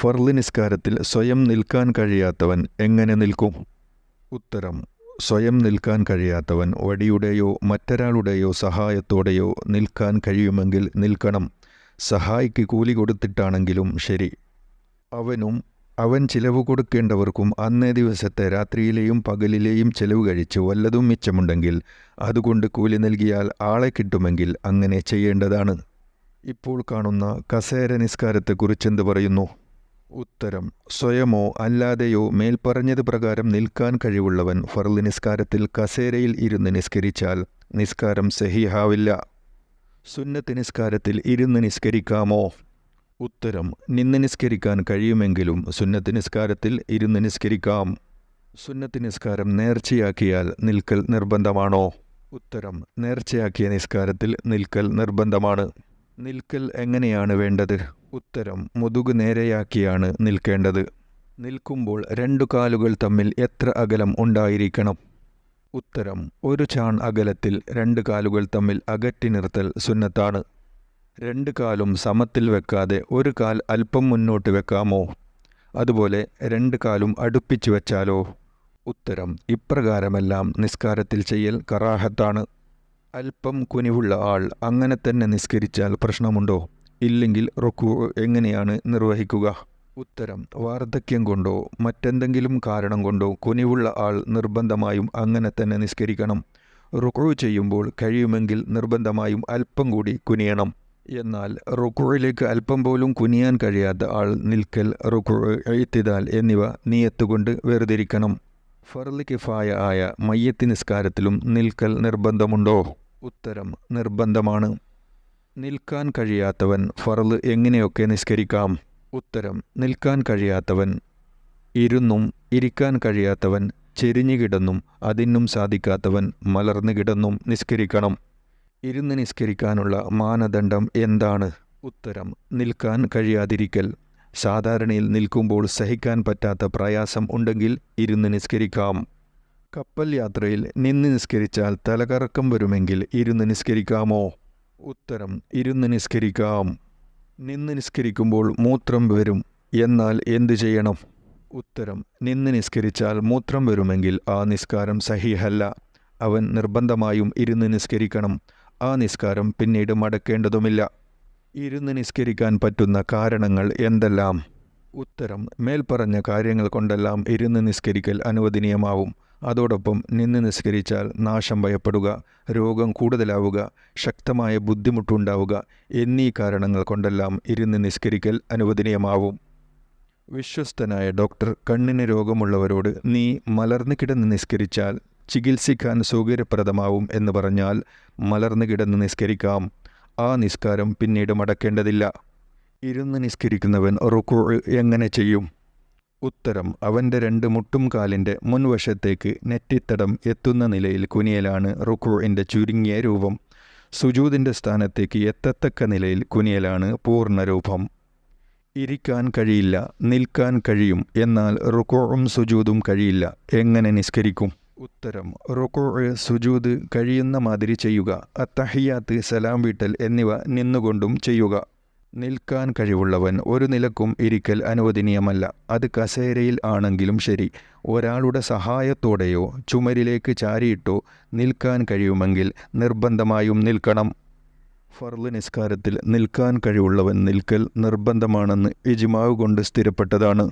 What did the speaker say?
ഫർൾ നിസ്കാരത്തിൽ സ്വയം നിൽക്കാൻ കഴിയാത്തവൻ എങ്ങനെ നിൽക്കും? ഉത്തരം സ്വയം നിൽക്കാൻ കഴിയാത്തവൻ വടിയുടെയോ മറ്റൊരാളുടെയോ സഹായത്തോടെയോ നിൽക്കാൻ കഴിയുമെങ്കിൽ നിൽക്കണം. സഹായിക്ക് കൂലി കൊടുത്തിട്ടാണെങ്കിലും ശരി. അവനും അവൻ ചിലവ് കൊടുക്കേണ്ടവർക്കും അന്നേ ദിവസത്തെ രാത്രിയിലെയും പകലിലെയും ചെലവ് കഴിച്ച് വല്ലതും മിച്ചമുണ്ടെങ്കിൽ അതുകൊണ്ട് കൂലി നൽകിയാൽ ആളെ കിട്ടുമെങ്കിൽ അങ്ങനെ ചെയ്യേണ്ടതാണ്. ഇപ്പോൾ കാണുന്ന കസേര നിസ്കാരത്തെക്കുറിച്ചെന്ത് പറയുന്നു? ഉത്തരം സ്വയമോ അല്ലാതെയോ മേൽപ്പറഞ്ഞത് പ്രകാരം നിൽക്കാൻ കഴിവുള്ളവൻ ഫർദ് നിസ്കാരത്തിൽ കസേരയിൽ ഇരുന്ന് നിസ്കരിച്ചാൽ നിസ്കാരം സഹിഹാവില്ല. സുന്നത്ത് നിസ്കാരത്തിൽ ഇരുന്ന് നിസ്കരിക്കാമോ? ഉത്തരം നിന്ന് നിസ്കരിക്കാൻ കഴിയുമെങ്കിലും സുന്നത്ത് നിസ്കാരത്തിൽ ഇരുന്ന് നിസ്കരിക്കാം. സുന്നത്ത് നിസ്കാരം നേർച്ചയാക്കിയാൽ നിൽക്കൽ നിർബന്ധമാണോ? ഉത്തരം നേർച്ചയാക്കിയ നിസ്കാരത്തിൽ നിൽക്കൽ നിർബന്ധമാണ്. നിൽക്കൽ എങ്ങനെയാണ് വേണ്ടത്? ഉത്തരം മുതുക് നേരെയാക്കിയാണ് നിൽക്കേണ്ടത്. നിൽക്കുമ്പോൾ രണ്ടു കാലുകൾ തമ്മിൽ എത്ര അകലം ഉണ്ടായിരിക്കണം? ഉത്തരം ഒരു ചാൺ അകലത്തിൽ രണ്ട് കാലുകൾ തമ്മിൽ അകറ്റി നിർത്തൽ സുന്നത്താണ്. രണ്ട് കാലും സമത്തിൽ വെക്കാതെ ഒരു കാൽ അല്പം മുന്നോട്ട് വെക്കാമോ? അതുപോലെ രണ്ട് കാലും അടുപ്പിച്ചു വെച്ചാലോ? ഉത്തരം ഇപ്രകാരമെല്ലാം നിസ്കാരത്തിൽ ചെയ്യൽ കറാഹത്താണ്. അല്പം കുനിവുള്ള ആൾ അങ്ങനെ തന്നെ നിസ്കരിച്ചാൽ പ്രശ്നമുണ്ടോ? ഇല്ലെങ്കിൽ റുക്കു എങ്ങനെയാണ് നിർവഹിക്കുക? ഉത്തരം വാർദ്ധക്യം കൊണ്ടോ മറ്റെന്തെങ്കിലും കാരണം കൊണ്ടോ കുനിവുള്ള ആൾ നിർബന്ധമായും അങ്ങനെ തന്നെ നിസ്കരിക്കണം. റുക്കു ചെയ്യുമ്പോൾ കഴിയുമെങ്കിൽ നിർബന്ധമായും അല്പം കൂടി കുനിയണം. എന്നാൽ റുക്കുഴിലേക്ക് അല്പം പോലും കുനിയാൻ കഴിയാത്ത ആൾ നിൽക്കൽ റുക്കു എഴുത്തിതാൽ എന്നിവ നീയത്തുകൊണ്ട് വേർതിരിക്കണം. ഫർലി കിഫായ ആയ മയ്യത്തി നിസ്കാരത്തിലും നിൽക്കൽ നിർബന്ധമുണ്ടോ? ഉത്തരം നിർബന്ധമാണ്. നിൽക്കാൻ കഴിയാത്തവൻ ഫർൾ എങ്ങനെയൊക്കെ നിസ്കരിക്കാം? ഉത്തരം നിൽക്കാൻ കഴിയാത്തവൻ ഇരുന്നും ഇരിക്കാൻ കഴിയാത്തവൻ ചെരിഞ്ഞു കിടന്നും അതിനും സാധിക്കാത്തവൻ മലർന്നു കിടന്നും നിസ്കരിക്കണം. ഇരുന്ന് നിസ്കരിക്കാനുള്ള മാനദണ്ഡം എന്താണ്? ഉത്തരം നിൽക്കാൻ കഴിയാതിരിക്കൽ. സാധാരണയിൽ നിൽക്കുമ്പോൾ സഹിക്കാൻ പറ്റാത്ത പ്രയാസം ഉണ്ടെങ്കിൽ ഇരുന്ന് നിസ്കരിക്കാം. കപ്പൽ യാത്രയിൽ നിന്ന് നിസ്കരിച്ചാൽ തലകറക്കം വരുമെങ്കിൽ ഇരുന്ന് നിസ്കരിക്കാമോ? ഉത്തരം ഇരുന്ന് നിസ്കരിക്കാം. നിന്ന് നിസ്കരിക്കുമ്പോൾ മൂത്രം വരും. എന്നാൽ എന്തു ചെയ്യണം? ഉത്തരം നിന്ന് നിസ്കരിച്ചാൽ മൂത്രം വരുമെങ്കിൽ ആ നിസ്കാരം സഹിഹല്ല. അവൻ നിർബന്ധമായും ഇരുന്ന് നിസ്കരിക്കണം. ആ നിസ്കാരം പിന്നീട് മടക്കേണ്ടതുമില്ല. ഇരുന്ന് നിസ്കരിക്കാൻ പറ്റുന്ന കാരണങ്ങൾ എന്തെല്ലാം? ഉത്തരം മേൽപ്പറഞ്ഞ കാര്യങ്ങൾ കൊണ്ടെല്ലാം ഇരുന്ന് നിസ്കരിക്കൽ അനുവദനീയമാവും. അതോടൊപ്പം നിന്ന് നിസ്കരിച്ചാൽ നാശം ഭയപ്പെടുക രോഗം കൂടുതലാവുക ശക്തമായ ബുദ്ധിമുട്ടുണ്ടാവുക എന്നീ കാരണങ്ങൾ കൊണ്ടെല്ലാം ഇരുന്ന് നിസ്കരിക്കൽ അനുവദനീയമാവും. വിശ്വസ്തനായ ഡോക്ടർ കണ്ണിന് രോഗമുള്ളവരോട് നീ മലർന്നു കിടന്ന് നിസ്കരിച്ചാൽ ചികിത്സിക്കാൻ സൗകര്യപ്രദമാവും എന്ന് പറഞ്ഞാൽ മലർന്നു കിടന്ന് നിസ്കരിക്കാം. ആ നിസ്കാരം പിന്നീട് മടക്കേണ്ടതില്ല. ഇരുന്ന് നിസ്കരിക്കുന്നവൻ റുക്കു എങ്ങനെ ചെയ്യും? ഉത്തരം അവന്റെ രണ്ട് മുട്ടും കാലിന്റെ മുൻവശത്തേക്ക് നെറ്റിത്തടം എത്തുന്ന നിലയിൽ കുനിയലാണ് റുക്കുവിന്റെ ചുരുങ്ങിയ രൂപം. സുജൂതിന്റെ സ്ഥാനത്തേക്ക് എത്തത്തക്ക നിലയിൽ കുനിയലാണ് പൂർണരൂപം ഇരിക്കാൻ കഴിയില്ല നിൽക്കാൻ കഴിയും എന്നാൽ റുക്കോഴും സുജൂതും കഴിയില്ല. എങ്ങനെ നിസ്കരിക്കും? ഉത്തരം റുക്കോ സുജൂത് കഴിയുന്ന മാതിരി ചെയ്യുക അത്തഹിയാത്ത് സലാം വീട്ടൽ എന്നിവ നിന്നുകൊണ്ടും ചെയ്യുക. നിൽക്കാൻ കഴിവുള്ളവൻ ഒരു നിലക്കും ഇരിക്കൽ അനുവദനീയമല്ല. അത് കസേരയിൽ ആണെങ്കിലും ശരി. ഒരാളുടെ സഹായത്തോടെയോ ചുമരിലേക്ക് ചാരിയിട്ടോ നിൽക്കാൻ കഴിയുമെങ്കിൽ നിർബന്ധമായും നിൽക്കണം. ഫർൾ നിസ്കാരത്തിൽ നിൽക്കാൻ കഴിവുള്ളവൻ നിൽക്കൽ നിർബന്ധമാണെന്ന് ഇജ്മാവ് കൊണ്ട് സ്ഥിരപ്പെട്ടതാണ്.